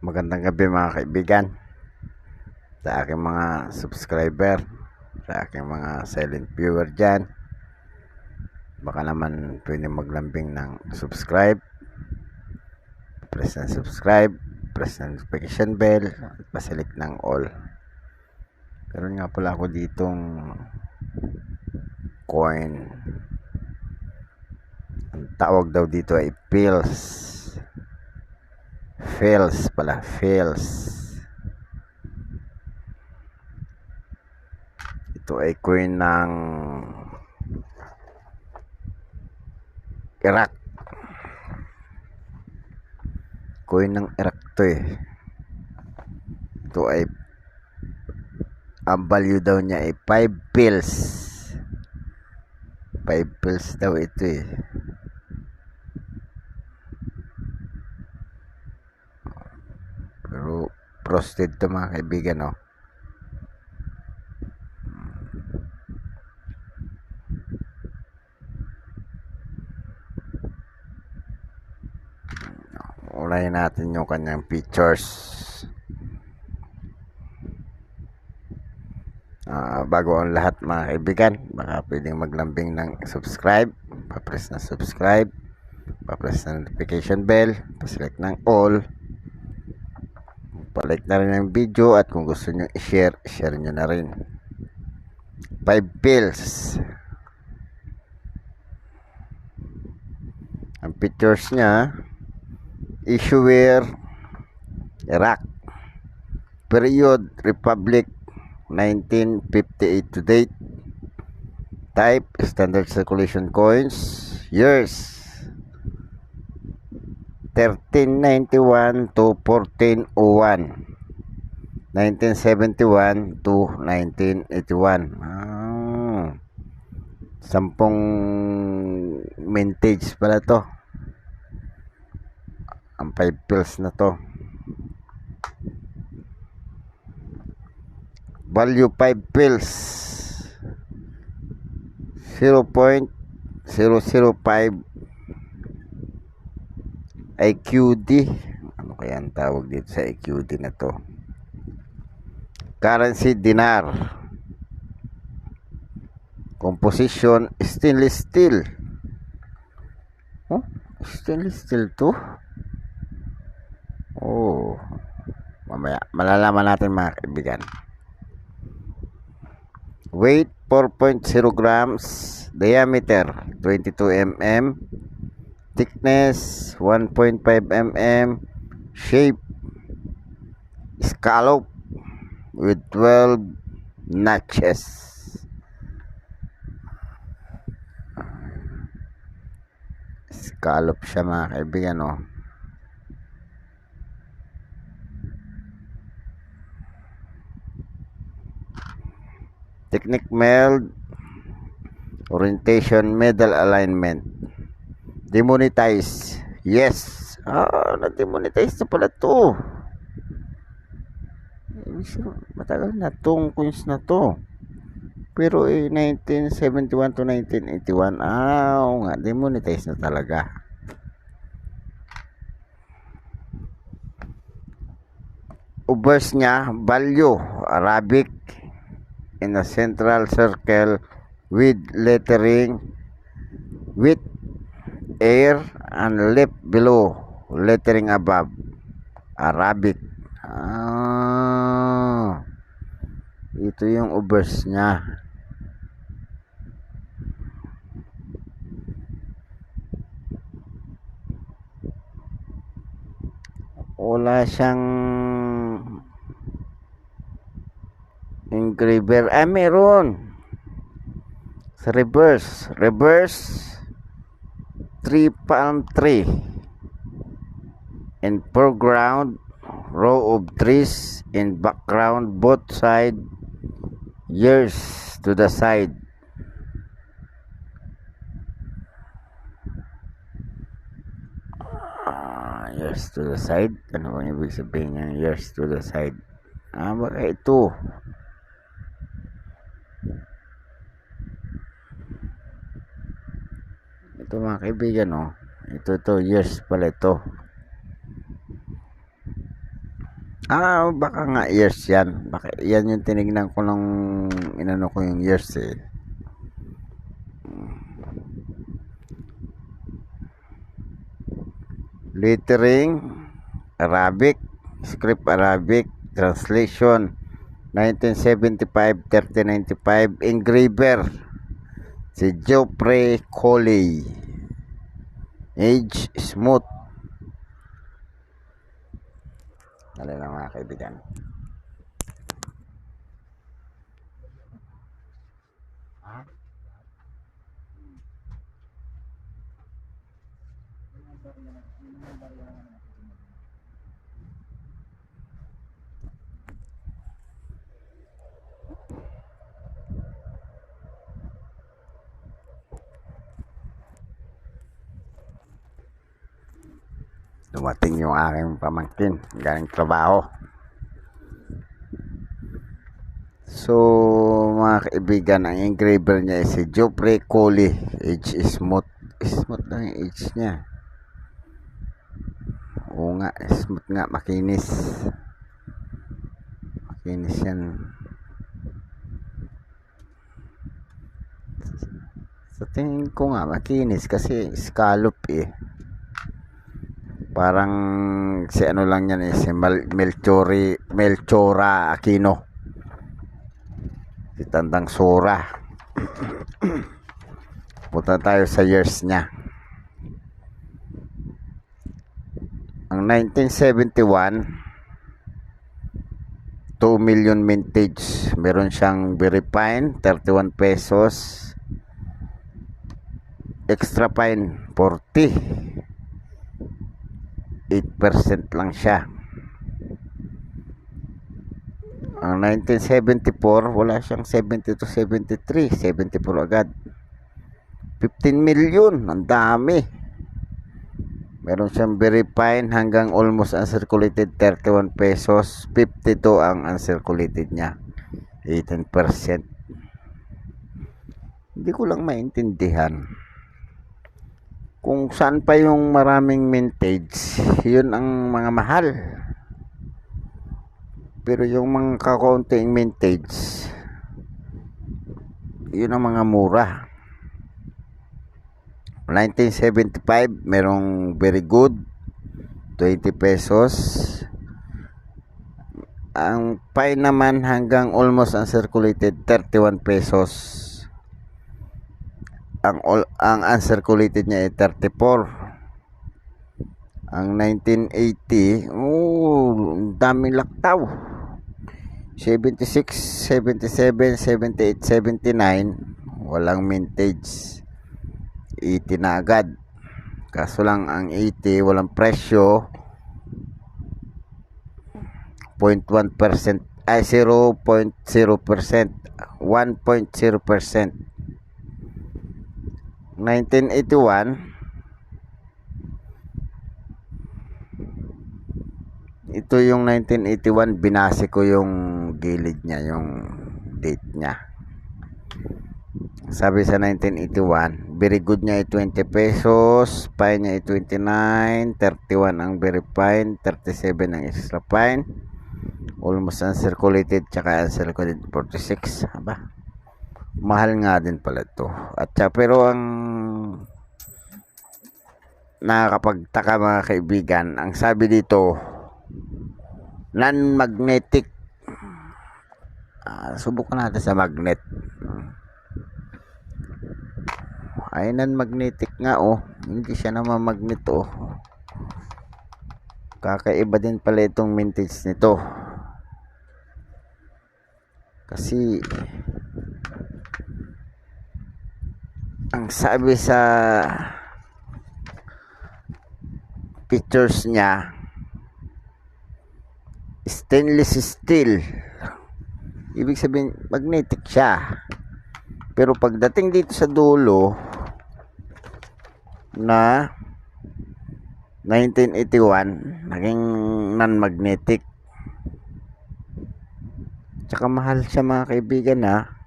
Magandang gabi mga kaibigan. Sa aking mga subscriber, sa aking mga silent viewer dyan. Baka naman pwede maglambing ng subscribe. Press ng subscribe, press ng notification bell, at paselect ng all. Meron nga pala ako ditong coin. Ang tawag daw dito ay pills. Fails pala, fails. Ito ay coin ng Iraq. Coin ng Iraq to eh. Ito ay ang value daw niya ay 5 pills. 5 pills daw ito eh. Pero frosted to mga kaibigan, no? Unahin natin yung kanyang features. Ah, bago ang lahat mga kaibigan, baka pwedeng maglambing ng subscribe, pa-press na subscribe, pa-press na notification bell, pa-select ng all, palike na rin ang video at kung gusto nyo i-share, share nyo na rin. 5 pills. Ang pictures niya, issuer, Iraq. Period, Republic, 1958 to date. Type, standard circulation coins. Years, 1391 to 1401 1971 to 1981 ah, sampung mintage pala to. Ang 5 pills na to. Value 5 pills. 0.005 IQD. Ano kaya ang tawag dito sa IQD na to? Currency dinar. Composition stainless steel. Oh, stainless steel to? Oh. Mamaya, malalaman natin mga kaibigan. Weight 4.0 grams. Diameter 22 mm thickness 1.5 mm shape scallop with 12 notches scallop siya mga kaibigan oh. technique meld orientation medal alignment demonetize. Yes. Ah, na-demonetize na pala to. Matagal na tong coins na to. Pero eh, 1971 to 1981, ah, nga, demonetize na talaga. Ubers niya, value, Arabic, in a central circle with lettering with air and left below lettering above Arabic. Ah, ito yung ubers nya wala siyang engraver. Ah meron. Sa reverse reverse three palm tree. In foreground row of trees. In background both side years to the side. Ah, years to the side. Ano bang ibig sabihin ng years to the side? Ah baka ito ito mga kaibigan oh ito to years pala ito Ah, baka nga years yan. Baka yan yung tinignan ko nung inano ko yung years eh. Lettering, Arabic, script Arabic, translation, 1975-3095, engraver, si Geoffrey Coley. Age, smooth. Dali lang mga kaibigan. Dumating yung aking pamangkin galing trabaho. So, mga kaibigan, ang engraver niya ay si Geoffrey Coley. Is smooth. Smooth lang yung age niya. Oo nga, smooth nga, makinis. Makinis yan. Sa tingin ko nga, makinis kasi scallop eh. Parang si ano lang yan eh, si Mel Melchori, Melchora Aquino. Si Tandang Sora. Punta tayo sa years niya. Ang 1971, 2 million mintage. Meron siyang very fine, 31 pesos. Extra fine, 40. 8% lang siya. Ang 1974, wala siyang 70 to 73. 74 agad. 15 million. Ang dami. Meron siyang very fine hanggang almost uncirculated 31 pesos. 52 ang uncirculated niya. 18%. Hindi ko lang maintindihan kung saan pa yung maraming mintage, yun ang mga mahal. Pero yung mga kakaunting mintage, yun ang mga mura. 1975, merong very good, 20 pesos. Ang pie naman hanggang almost uncirculated, 31 pesos ang all, ang uncirculated niya ay 34 ang 1980 oh daming laktaw. 76 77 78 79 walang mintage. 80 na agad. Kaso lang ang 80 walang presyo. 0.1% ay 0.0% 1.0% 1981 ito yung 1981 binase ko yung gilid niya yung date niya. Sabi sa 1981 very good niya ay 20 pesos fine niya ay 29 31 ang very fine 37 ang extra fine. Almost uncirculated tsaka uncirculated 46 aba mahal nga din pala to. At saka, pero ang nakakapagtaka mga kaibigan ang sabi dito non-magnetic. Uh, subukan natin sa magnet. Ay non-magnetic nga oh. Hindi siya naman magnet oh. Kakaiba din pala itong mintage nito. Kasi ang sabi sa pictures niya stainless steel. Ibig sabihin magnetic siya. Pero pagdating dito sa dulo na 1981 naging non-magnetic. Tsaka mahal siya mga kaibigan ha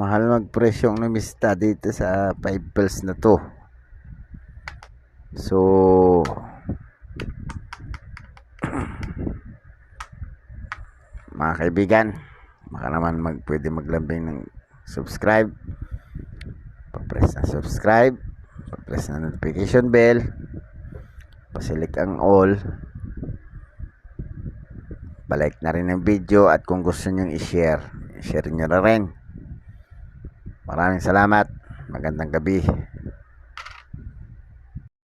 mahal magpresyo ang namista dito sa 5 pills na to So, mga kaibigan, baka naman mag, pwede maglambing ng subscribe. Pa-press na subscribe. Pa-press na notification bell. Pasilik ang all. Palike na rin ang video at kung gusto nyo i-share, i-share nyo na rin. Maraming salamat. Magandang gabi.